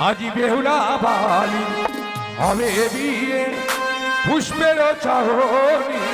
আজি বেহুলা বালি হবে বিয়ে পুষ্পের চাহনি।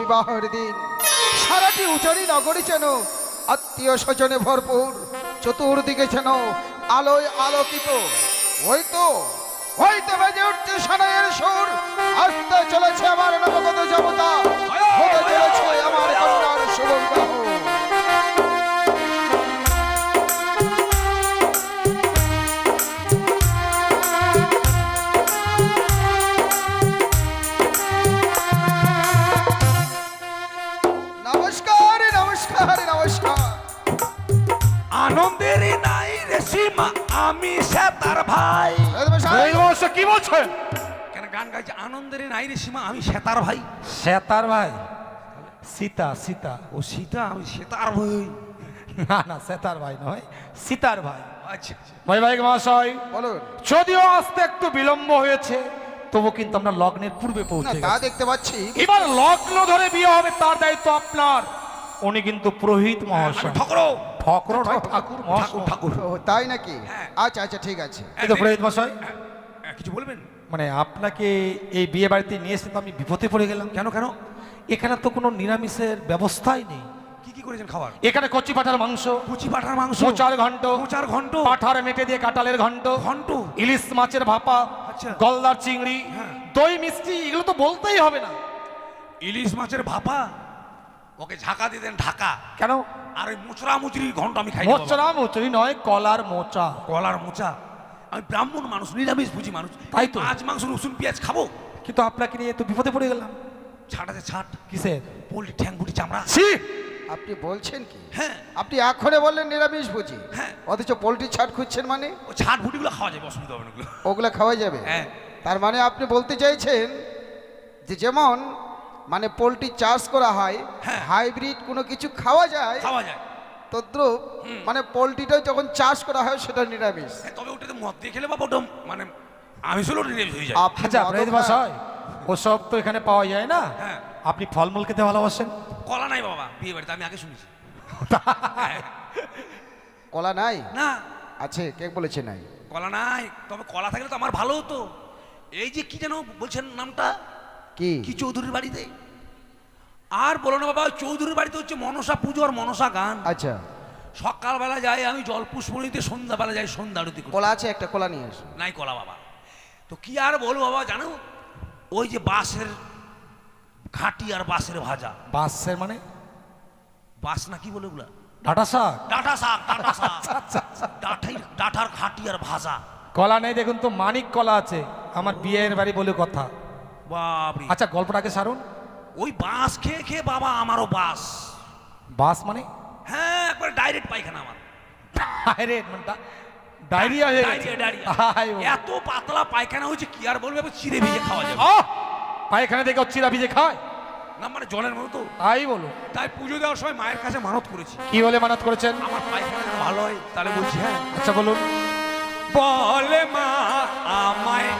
বিবাহের দিন। সারাটি উচারি নগরী যেন আত্মীয় স্বজনে ভরপুর। চতুর্দিকে যেন আলোয় আলোকিত। ওই তো হইতে বেজে উঠছে সানাইয়ের সুর। আসতে চলেছে আমার নবগত জমতা হতে চলেছে আমার কন্যার শুভ বিবাহ নমস্কার। নমস্কার আনন্দের নাই রে সীমা আমি সে তার ভাই। কি বলছেন? কেন গান গাইছে? আনন্দের নাই রে সীমা আমি সেতার ভাই। সেতার ভাই? সীতা সীতা। ও সীতা আমি সেতার ভাই। না না সেতার ভাই নয় সীতার ভাই। আচ্ছা আচ্ছা। বৈবাহিক মহাশয় বলুন। যদিও আসতে একটু বিলম্ব হয়েছে তবু কিন্তু আমরা লগ্নের পূর্বে না পৌঁছে তা দেখতে পাচ্ছি। এবার লগ্ন ধরে বিয়ে হবে তার দায়িত্ব আপনার। উনি কিন্তু পুরোহিত মহাশয়। ঠকর। ঠাকুর নয় ঠাকুর। মহাশয় ঠাকুর তাই নাকি? হ্যাঁ। আচ্ছা আচ্ছা ঠিক আছে। কিন্তু পুরোহিত মহাশয় কিছু বলবেন? মানে আপনাকে এই বিয়ে বাড়িতে নিয়ে এসে তো আমি বিপদে পড়ে গেলাম। কেন কেন? এখানে তো কোনো নিরামিষের ব্যবস্থাই নেই। কি কি করেছেন খাবার? এখানে কচি পাঠার মাংস কুচি পাঠার মাংস চার ঘন্ট চার ঘন্ট পাঠার মেটে দিয়ে কাটালের ঘন্ট ঘন্ট ইলিশ মাছের ভাপা আচ্ছা। গলদার চিংড়ি হ্যাঁ। দই মিষ্টি এগুলো তো বলতেই হবে না। ইলিশ মাছের ভাপা? ওকে ঝাঁকা দিয়ে দেন ঢাকা। কেন? আর ওই মুচড়া মুচড়ি ঘন্ট আমি খাই না বাবা। মোচরা মোচরি নয় কলার মোচা। কলার মোচা। আমি ব্রাহ্মণ মানুষ নিরামিষ বুঝি মানুষ। তাই তো। মাছ মাংস রসুন পেঁয়াজ খাব? কিন্তু আপনাকে নিয়ে তো বিপদে পড়ে গেলাম। ছাট আছে ছাট। কিসের? পোল্ট্রি ঠ্যাঙ্গুটি চামড়া। ছি! আপনি বলছেন কি? হ্যাঁ। আপনি এখনে বললেন নিরামিষ বুঝি হ্যাঁ। অথচ পোলট্রি ছাট খুঁজছেন মানে? ও ছাট ভুটিগুলো খাওয়া যাবে অসুবিধা হবে না ওগুলো ওগুলো খাওয়া যাবে? হ্যাঁ। তার মানে আপনি বলতে চাইছেন যে যেমন মানে পোলট্রি চাষ করা হয় হ্যাঁ। হাইব্রিড কোনো কিছু খাওয়া যায় খাওয়া যায়। তদ্রুপ মানে পোলট্রিটা যখন চাষ করা হয় সেটা নিরামিষ। হ্যাঁ, তবে ওটাতে মদ দিয়ে খেলে বাবা ওটা মানে আমি শুলো নিরামিষ হয়ে যায়। আচ্ছা খান? মশাই ওসব তো এখানে পাওয়া যায় না। হ্যাঁ। আপনি ফলমূল খেতে ভালোবাসেন? কলা নাই বাবা বিয়ে বাড়িতে আমি আগে শুনেছি। কলা নাই? না। আছে কে বলেছে নাই? কলা নাই তবে কলা থাকলে তো আমার ভালো হতো। এই যে কি যেন বলছেন নামটা? কি? কি চৌধুরীর বাড়িতে? আর বলো না বাবা চৌধুরীর বাড়িতে হচ্ছে মনসা পুজো আর মনসা গান। আচ্ছা। সকালবেলা যাই আমি জলপুষ্পণীতে সন্ধ্যাবেলা যাই সন্ধ্যা আরতি কলা আছে? একটা কলা নিয়ে আসো নাই কলা বাবা। তো কি আর বলব বাবা জানো? ওই যে বাঁশের ঘাটি আর বাঁশের ভাজা। বাসের মানে? বাঁশ না কি বলে ওগুলা? ডাটা শাক। ডাটা শাক ডাটা শাক। আচ্ছা, ডাঠাই ডাঠার ঘাটি আর ভাজা। কলা নেই দেখুন তো মানিক কলা আছে। আমার বিয়ের বাড়ি বলে কথা। বাবরে আচ্ছা গল্পটাকে সারুন। ওই বাঁশ খেয়ে খেয়ে বাবা আমারও বাস বাস মানে? হ্যাঁ একবার ডাইরেক্ট পায়খানা আমার। আরে মানে ডায়রিয়া হয়ে গেছে। এত পাতলা পায়খানা হয়েছে কি আর বলবে? চিড়ে ভেজে খাওয়া যাবে! পায়খানা দেখে চিরা ভিজে খায়? না মানে জলের মতো তাই বলো। তাই পুজো দেওয়ার সময় মায়ের কাছে মানত করেছি। কি বলে মানাত করেছেন? আমার পায়খানা ভালো হয় তাহলে বলছি হ্যাঁ। আচ্ছা বলুন। বলে মা আমায়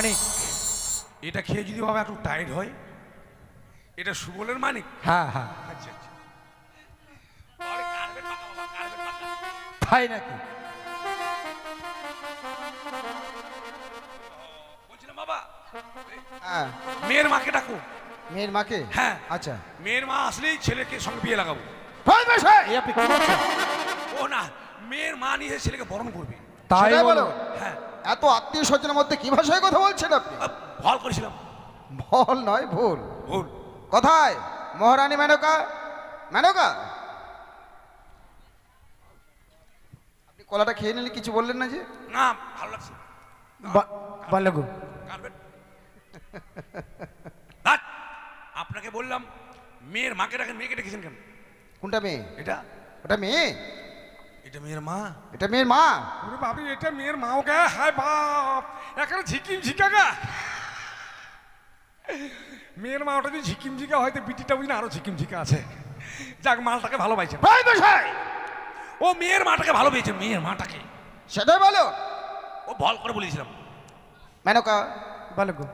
মানিক? এটা খেয়ে যদি বাবা একটু টাইট হয় এটা সুবলের মানিক? হ্যাঁ হ্যাঁ। আচ্ছা আচ্ছা। তাই নাকি? হ্যাঁ। মেয়ের মাকে ডাকো। মেয়ের মাকে? হ্যাঁ। আচ্ছা। মেয়ের মা আসলেই ছেলেকে সঙ্গে বিয়ে লাগাবো। ও না মেয়ের মা নিয়ে ছেলেকে বরণ করবে। তাই বলো। হ্যাঁ। এত আত্মীয় স্বজনের মধ্যে কি ভাষায় কথা বলছেন আপনি? ভল করেছিলাম। ভুল নয় ভুল। ভুল। কোথায়? মহারানী মেনকা? মেনকা? আপনি কলাটা খেয়ে নিলে কিছু বললেন না যে? না ভালো লাগছে। আপনাকে বললাম মেয়ের মাকে ডাকেন মেয়েকে ডেকেছেন কেন? কোনটা মেয়ে? এটা? ওটা মেয়ে? এটা মেয়ের মা? এটা মেয়ের মা? ওরে বাবরে এটা মেয়ের মাও গা হায় বাপ! এখানে ঝিকিম ঝিকা গা! মেয়ের মা ওটা যদি ঝিকিম ঝিকা হয়তো বিটিটা বুঝি আরও ঝিকিম ঝিকা আছে। যাক মালটাকে ভালো পাইছে রহিত মশাই! ও মেয়ের মাটাকে ভালো পেয়েছে মেয়ের মাটাকে। সেটাই বলো। ও ভল করে বলেছিলাম। মেনকা বলো গো।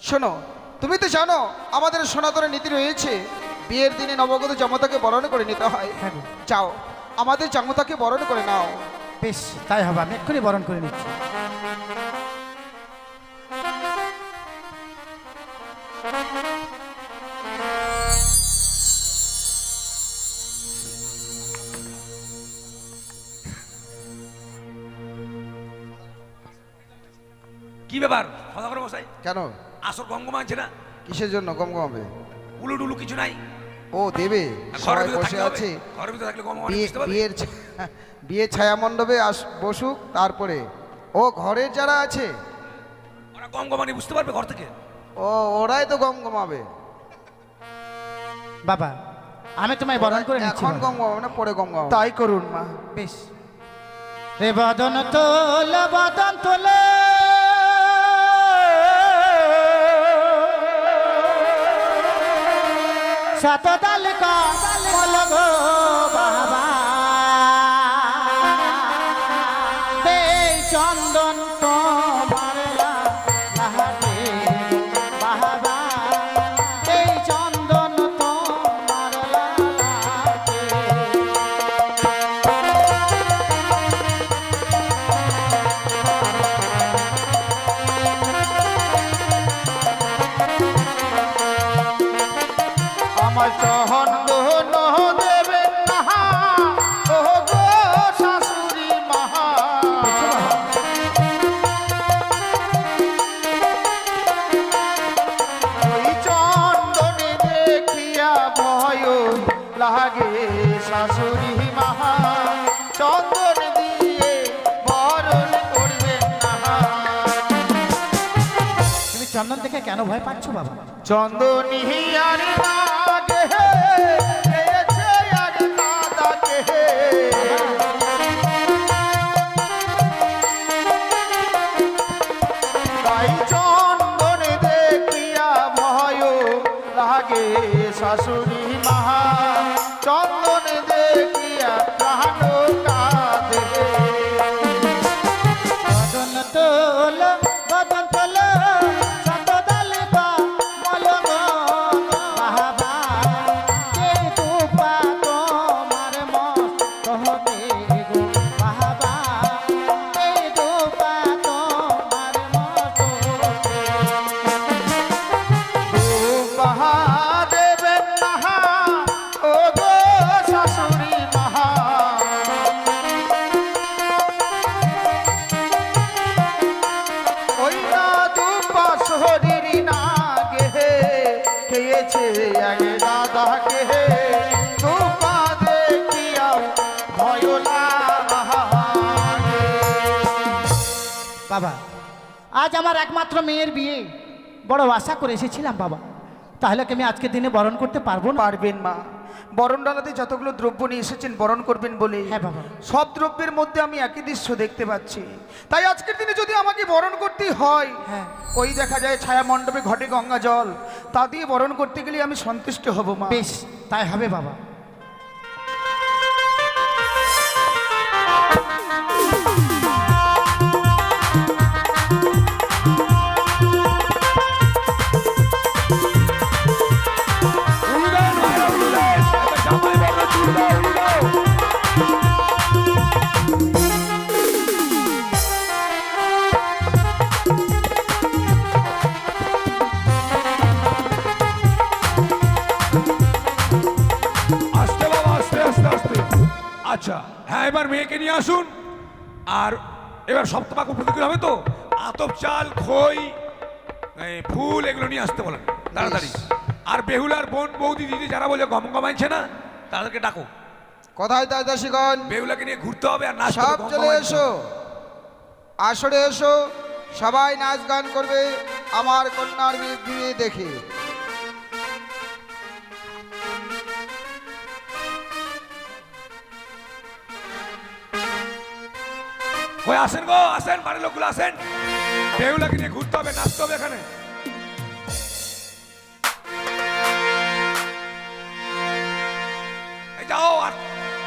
শোনো তুমি তো জানো আমাদের সনাতনের নীতি রয়েছে বিয়ের দিনে নবগত জামতাকে বরণ করে নিতে হয়। হ্যাঁ গো। যাও। আমাদের জামতাকে বরণ করে নাও। বেশ তাই হবে আমি এক্ষুনি বরণ করে নিচ্ছি। কি ব্যাপার? সদাগর মশাই। কেন? আসর গঙ্গমা আছে না? কিসের জন্য গম গমাবে উলু টুলু কিছু নাই? ও দেবে সবাই বসে আছে। বিয়ের বিয়ে ছায়া মণ্ডপে আস বসুক তারপরে। ও ঘরের যারা আছে ওরা গঙ্গমানি বুঝতে পারবে ঘর থেকে? ও ওরাই তো গম গমাবে। বাবা আমি তোমায় বরণ করে নিচ্ছি এখন গম গমাবে না পরে গম গমাবে। তাই করুন মা। বেশ। রে বদন তোল বদন তোল। শত দাল কমল গো বাবা চন্দন দেখে কেন ভয় পাচ্ছ বাবা? চন্দনী আর লাগে আজ আমার একমাত্র মেয়ের বিয়ে। বড় আশা করে এসেছিলাম বাবা। তাহলে কি আমি আজকের দিনে বরণ করতে পারব না? পারবেন মা। বরণ ডালাতে যতগুলো দ্রব্য নিয়ে এসেছেন বরণ করবেন বলে। হ্যাঁ বাবা। সব দ্রব্যের মধ্যে আমি একই দৃশ্য দেখতে পাচ্ছি। তাই আজকের দিনে যদি আমাকে বরণ করতেই হয় হ্যাঁ। ওই দেখা যায় ছায়া মণ্ডপে ঘটে গঙ্গা জল। তা দিয়ে বরণ করতে গেলে আমি সন্তুষ্ট হব মা। বেশ তাই হবে বাবা। বৌদি দিদি যারা বলে গম গমাইছে না তাদেরকে ডাকো। কোথায় তাই দাসীগণ? বেহুলাকে নিয়ে ঘুরতে হবে আর নাচ সব চলে এসো। আসরে এসো। সবাই নাচ গান করবে। আমার কন্যার বিয়ে- দেখে। আসেন গো আসেন বাড়ির লোকগুলো আসেন। বেহুলাকে নিয়ে ঘুরতে হবে নাচতে হবে এখানে।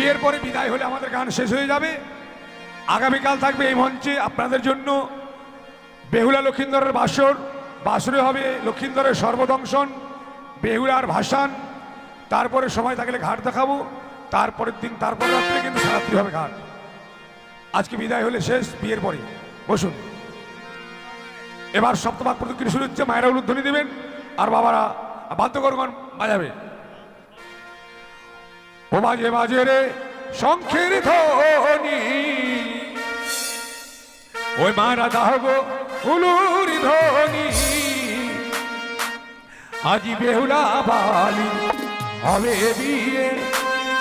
বিয়ের পরে বিদায় হলে আমাদের গান শেষ হয়ে যাবে। আগামীকাল থাকবে এই মঞ্চে আপনাদের জন্য বেহুলা লক্ষিন্দরের বাসর। বাসরে হবে লক্ষিন্দরের সর্বদংশন, বেহুলার ভাসান। তারপরে সময় থাকলে ঘাট দেখাবো। তারপরের দিন, তারপর রাত্রে কিন্তু সারাত্রি হবে ঘাট। আজকে বিদায় হলে শেষ, বিয়ের পরে। বসুন। এবার সপ্তমাক প্রতিক্রিয়া শুরু হচ্ছে, মায়েরা উলুধ্বনি দেবেন, আর বাবারা বাদ্যকরগণ বাজাবে। ও মাঝে মাঝে রে শঙ্খের ধনি ওই মারা দাহব ফুলুর ধনি আজি বেহুলা বালি, হবে বিয়ে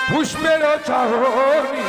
পুষ্পের চাহনি।